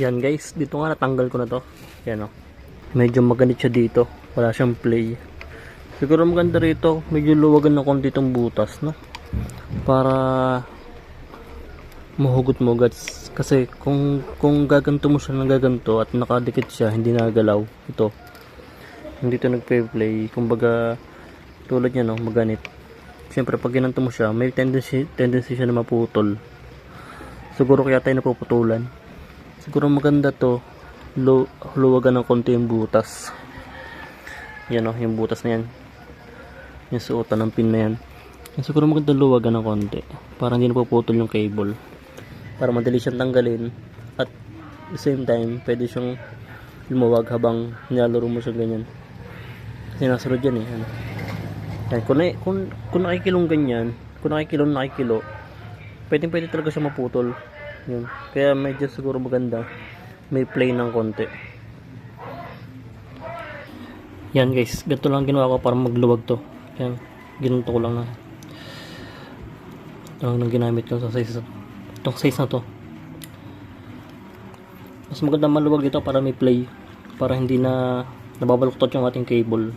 Yan guys, dito nga natanggal ko na to. Yan o. Medyo maganit siya dito. Wala siyang play. Siguro maganda rito, medyo luwagan na konti itong butas, no? Para mahugot mo guys. Kasi kung kung gaganto mo siya ng gaganto at nakadikit siya, hindi nagalaw. Ito. Hindi ito nagpe-play. Kumbaga, tulad niya no, maganit. Siyempre, pag ginanto mo siya, may tendency, tendency siya na maputol. Siguro kaya tayo napuputulan. Siguro maganda to. Lu ng konti yung butas. Yan o, yung butas na yan. Yung suotan ng pin na yan. Yan, siguro maganda luwagan ng konti. Para hindi napuputol yung cable. Para madali siyang tanggalin. At the same time, pwede siyang lumawag habang nilalaro mo siya ganyan. Kasi nasunod yan eh. Ano. Yan, kung, na, kung, kung nakikilong ganyan, kung nakikilong nakikilo, pwede pwede talaga siya maputol. Yun. Kaya medyo siguro maganda. May play ng konti. Yan guys, ganito lang ginawa ko para magluwag to. Yan, ginanto ko lang na. Ito lang ginamit ko sa size. Itong size na to. Mas maganda maluwag dito para may play. Para hindi na nababaluktot yung ating cable.